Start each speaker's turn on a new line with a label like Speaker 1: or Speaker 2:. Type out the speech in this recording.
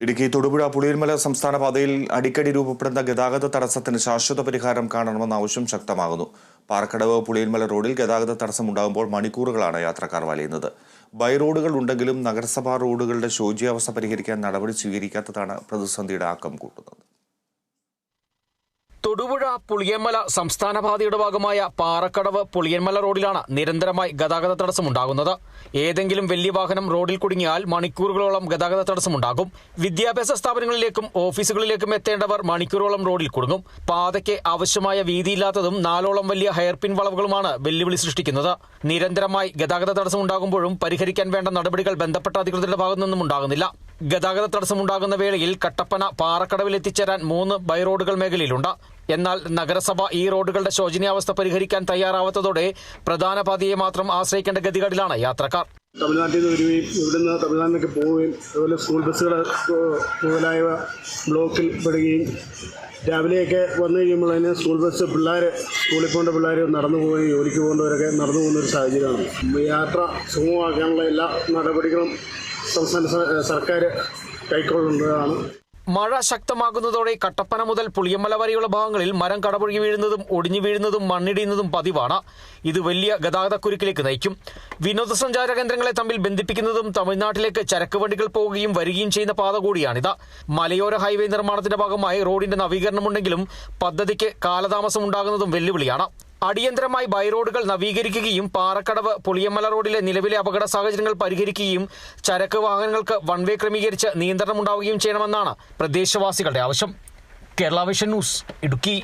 Speaker 1: ഇടുക്കി തൊടുപുഴ പുളിയന്മല സംസ്ഥാന പാതയിൽ അടിക്കടി രൂപപ്പെടുന്ന ഗതാഗത തടസ്സത്തിന് ശാശ്വത പരിഹാരം കാണണമെന്ന ആവശ്യം ശക്തമാകുന്നു. പാർക്കടവ് പുളിയന്മല റോഡിൽ ഗതാഗത തടസ്സം ഉണ്ടാകുമ്പോൾ മണിക്കൂറുകളാണ് യാത്രക്കാർ വലയുന്നത്. ബൈ റോഡുകൾ ഉണ്ടെങ്കിലും നഗരസഭാ റോഡുകളുടെ ശോച്യാവസ്ഥ പരിഹരിക്കാൻ നടപടി സ്വീകരിക്കാത്തതാണ് പ്രതിസന്ധിയുടെ ആക്കം കൂട്ടുന്നത്.
Speaker 2: തൊടുപുഴ പുളിയന്മല സംസ്ഥാന പാതയുടെ ഭാഗമായ പാറക്കടവ് പുളിയന്മല റോഡിലാണ് നിരന്തരമായി ഗതാഗത തടസ്സമുണ്ടാകുന്നത്. ഏതെങ്കിലും വലിയ വാഹനം റോഡിൽ കുടുങ്ങിയാൽ മണിക്കൂറുകളോളം ഗതാഗത തടസ്സമുണ്ടാകും. വിദ്യാഭ്യാസ സ്ഥാപനങ്ങളിലേക്കും ഓഫീസുകളിലേക്കും എത്തേണ്ടവർ മണിക്കൂറോളം റോഡിൽ കുടുങ്ങും. പാതയ്ക്ക് ആവശ്യമായ വീതിയില്ലാത്തതും നാലോളം വലിയ ഹെയർപിൻ വളവുകളുമാണ് വെല്ലുവിളി സൃഷ്ടിക്കുന്നത്. നിരന്തരമായി ഗതാഗത തടസ്സമുണ്ടാകുമ്പോഴും പരിഹരിക്കാൻ വേണ്ട നടപടികൾ ബന്ധപ്പെട്ട അധികൃതരുടെ ഭാഗത്തു നിന്നും ഉണ്ടാകുന്നില്ല. ഗതാഗത തടസ്സമുണ്ടാകുന്ന വേളയിൽ കട്ടപ്പന പാറക്കടവിൽ എത്തിച്ചേരാൻ മൂന്ന് ബൈറോഡുകൾ മേഖലയിലുണ്ട്. എന്നാൽ നഗരസഭ ഈ റോഡുകളുടെ ശോചനീയാവസ്ഥ പരിഹരിക്കാൻ തയ്യാറാവാത്തതോടെ പ്രധാന പാതയെ മാത്രം ആശ്രയിക്കേണ്ട ഗതികളിലാണ് യാത്രക്കാർ.
Speaker 3: തമിഴ്നാട്ടിൽ നിന്ന് വരികയും ഇവിടുന്ന് തമിഴ്നാട്ടിലേക്ക് പോവുകയും അതുപോലെ സ്കൂൾ ബസ്സുകൾ മുതലായവ ബ്ലോക്കിൽ പെടുകയും രാവിലെയൊക്കെ വന്നു കഴിയുമ്പോൾ അതിന് സ്കൂൾ ബസ് പിള്ളേർ സ്കൂളിൽ പോകേണ്ട പിള്ളേർ നടന്നു പോവുകയും ജോലിക്ക് പോകേണ്ടവരൊക്കെ നടന്നു പോകുന്ന ഒരു സാഹചര്യമാണ്. യാത്ര സുഗമമാക്കാനുള്ള എല്ലാ നടപടികളും സംസ്ഥാന സർക്കാർ കൈക്കൊള്ളുന്നതാണ്.
Speaker 2: മഴ ശക്തമാകുന്നതോടെ കട്ടപ്പന മുതൽ പുളിയമ്മല വരെയുള്ള ഭാഗങ്ങളിൽ മരം കടപുഴകി വീഴുന്നതും ഒടിഞ്ഞു വീഴുന്നതും മണ്ണിടിയുന്നതും പതിവാണ്. ഇത് വലിയ ഗതാഗതക്കുരുക്കിലേക്ക് നയിക്കും. വിനോദസഞ്ചാര കേന്ദ്രങ്ങളെ തമ്മിൽ ബന്ധിപ്പിക്കുന്നതും തമിഴ്നാട്ടിലേക്ക് ചരക്ക് വണ്ടികൾ പോവുകയും വരികയും ചെയ്യുന്ന പാത കൂടിയാണിത്. മലയോര ഹൈവേ നിർമ്മാണത്തിന്റെ ഭാഗമായി റോഡിന്റെ നവീകരണമുണ്ടെങ്കിലും പദ്ധതിക്ക് കാലതാമസം ഉണ്ടാകുന്നതും വെല്ലുവിളിയാണ്. അടിയന്തരമായി ബൈറോഡുകൾ നവീകരിക്കുകയും പാറക്കടവ് പുളിയമ്മല റോഡിലെ നിലവിലെ അപകട സാഹചര്യങ്ങൾ പരിഹരിക്കുകയും ചരക്ക് വാഹനങ്ങൾക്ക് വൺ വേ ക്രമീകരിച്ച് നിയന്ത്രണമുണ്ടാവുകയും ചെയ്യണമെന്നാണ് പ്രദേശവാസികളുടെ ആവശ്യം. Kerala Vision News Idukki.